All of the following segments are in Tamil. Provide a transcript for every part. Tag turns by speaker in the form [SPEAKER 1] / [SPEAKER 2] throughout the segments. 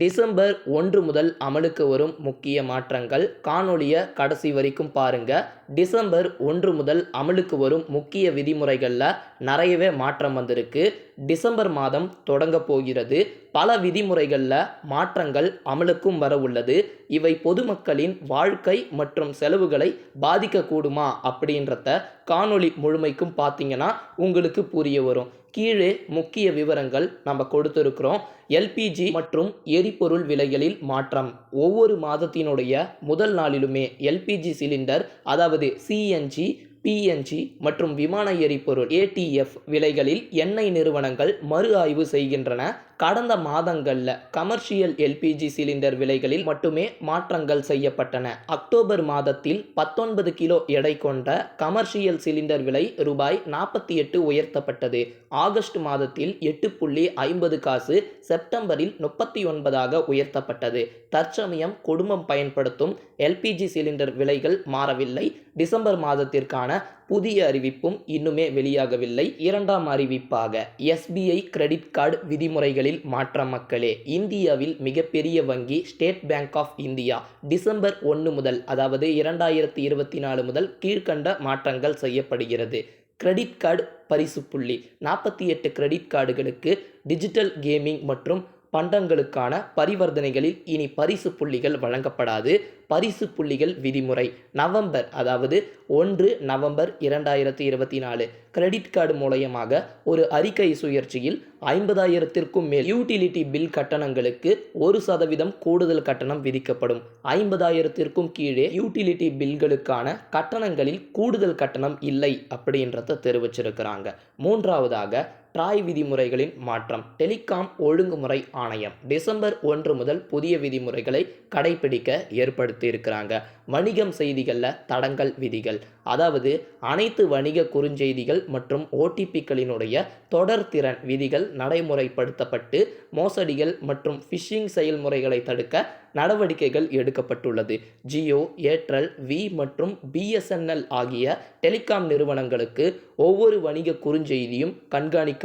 [SPEAKER 1] டிசம்பர் ஒன்று முதல் அமலுக்கு வரும் முக்கிய மாற்றங்கள். காணொளியை கடைசி வரைக்கும் பாருங்க. டிசம்பர் ஒன்று முதல் அமலுக்கு வரும் முக்கிய விதிமுறைகளில் நிறையவே மாற்றம் வந்திருக்கு. டிசம்பர் மாதம் தொடங்க போகிறது. பல விதிமுறைகளில் மாற்றங்கள் அமலுக்கும் வர உள்ளது. இவை பொதுமக்களின் வாழ்க்கை மற்றும் செலவுகளை பாதிக்கக்கூடுமா அப்படின்றத காணொளி முழுமைக்கும் பார்த்தீங்கன்னா உங்களுக்கு புரிய வரும். கீழே முக்கிய விவரங்கள் நம்ம கொடுத்துருக்குறோம். எல்பிஜி மற்றும் எரிபொருள் விலைகளில் மாற்றம். ஒவ்வொரு மாதத்தினுடைய முதல் நாளிலுமே எல்பிஜி சிலிண்டர் அதாவது சிஎன்ஜி பிஎன்ஜி மற்றும் விமான எரிபொருள் ஏடிஎஃப் விலைகளில் எண்ணெய் நிறுவனங்கள் மறு ஆய்வு செய்கின்றன. கடந்த மாதங்களில் கமர்ஷியல் எல்பிஜி சிலிண்டர் விலைகளில் மட்டுமே மாற்றங்கள் செய்யப்பட்டன. அக்டோபர் மாதத்தில் பத்தொன்பது கிலோ எடை கொண்ட கமர்ஷியல் சிலிண்டர் விலை ரூபாய் நாற்பத்தி எட்டு உயர்த்தப்பட்டது. ஆகஸ்ட் மாதத்தில் எட்டு புள்ளி ஐம்பது காசு செப்டம்பரில் முப்பத்தி ஒன்பதாக உயர்த்தப்பட்டது. தற்சமயம் குடும்பம் பயன்படுத்தும் எல்பிஜி சிலிண்டர் விலைகள் மாறவில்லை. டிசம்பர் மாதத்திற்கான புதிய அறிவிப்பும் இன்னுமே வெளியாகவில்லை. இரண்டாம் அறிவிப்பாக எஸ்பிஐ கிரெடிட் கார்டு விதிமுறைகளில் மாற்ற மக்களே இந்தியாவில் மிகப்பெரிய வங்கி State Bank of India December ஒன்று முதல் அதாவது இரண்டாயிரத்தி இருபத்தி நாலு முதல் கீழ்கண்ட மாற்றங்கள் செய்யப்படுகிறது. கிரெடிட் கார்டு பரிசு புள்ளி நாற்பத்தி எட்டு கிரெடிட் கார்டுகளுக்கு டிஜிட்டல் கேமிங் மற்றும் பண்டங்களுக்கான பரிவர்த்தனைகளில் இனி பரிசு புள்ளிகள் வழங்கப்படாது. பரிசு புள்ளிகள் விதிமுறை. நவம்பர் அதாவது ஒன்று நவம்பர் இரண்டாயிரத்தி இருபத்தி நாலு. கிரெடிட் கார்டு மூலயமாக ஒரு அறிக்கை சுயற்சியில் ஐம்பதாயிரத்திற்கும் மேல் யூட்டிலிட்டி பில் கட்டணங்களுக்கு ஒரு சதவீதம் கூடுதல் கட்டணம் விதிக்கப்படும். ஐம்பதாயிரத்திற்கும் கீழே யூட்டிலிட்டி பில்களுக்கான கட்டணங்களில் கூடுதல் கட்டணம் இல்லை அப்படின்றத தெரிவிச்சிருக்கிறாங்க. மூன்றாவதாக ட்ராய் விதிமுறைகளின் மாற்றம். டெலிகாம் ஒழுங்குமுறை ஆணையம். டிசம்பர் ஒன்று முதல் புதிய விதிமுறைகளை கடைபிடிக்க ஏற்படுத்தியிருக்கிறாங்க. வணிகம் செய்திகளில் தடங்கல் விதிகள். அதாவது அனைத்து வணிக குறுஞ்செய்திகள் மற்றும் ஓடிபிக்களினுடைய தொடர்திறன் விதிகள் நடைமுறைப்படுத்தப்பட்டு மோசடிகள் மற்றும் ஃபிஷிங் செயல்முறைகளை தடுக்க நடவடிக்கைகள் எடுக்கப்பட்டுள்ளது. ஜியோ ஏர்டெல் வி மற்றும் பிஎஸ்என்எல் ஆகிய டெலிகாம் நிறுவனங்களுக்கு ஒவ்வொரு வணிக குறுஞ்செய்தியும்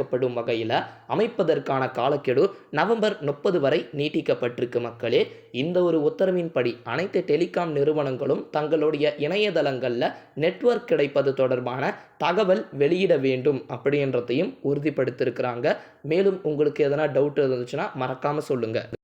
[SPEAKER 1] கண்காணிக்கப்படும் வகையில் அமைப்பதற்கான காலக்கெடு நவம்பர் முப்பது வரை நீட்டிக்கப்பட்டிருக்கு மக்களே. இந்த ஒரு உத்தரவின்படி அனைத்து டெலிகாம் நிறுவனங்களும் தங்களுடைய இணையதளங்களில் நெட்வொர்க் கிடைப்பது தொடர்பான தகவல் வெளியிட வேண்டும் அப்படின்றதையும் உறுதிப்படுத்தியிருக்கிறாங்க மேலும் உங்களுக்கு எதனா டவுட் இருந்துச்சுன்னா மறக்காமல் சொல்லுங்கள்